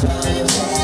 time.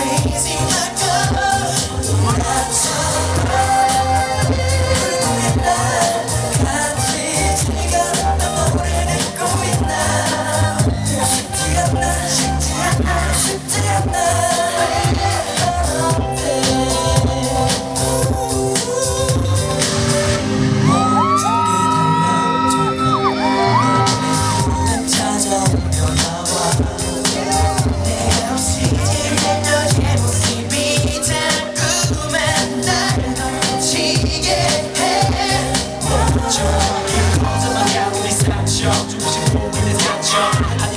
break is 좀 깊어져만 야 우리 상처 조금씩 보이는 상처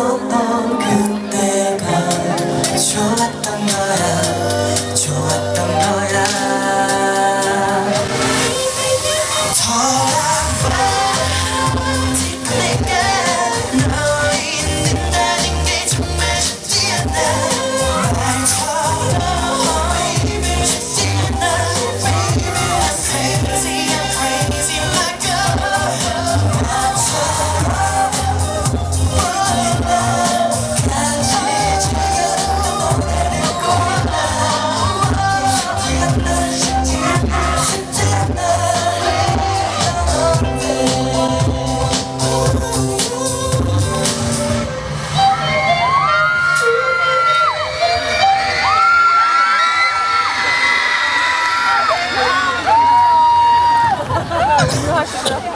있었던 그때가 좋았던 거야 좋았던 너야. başlıyor.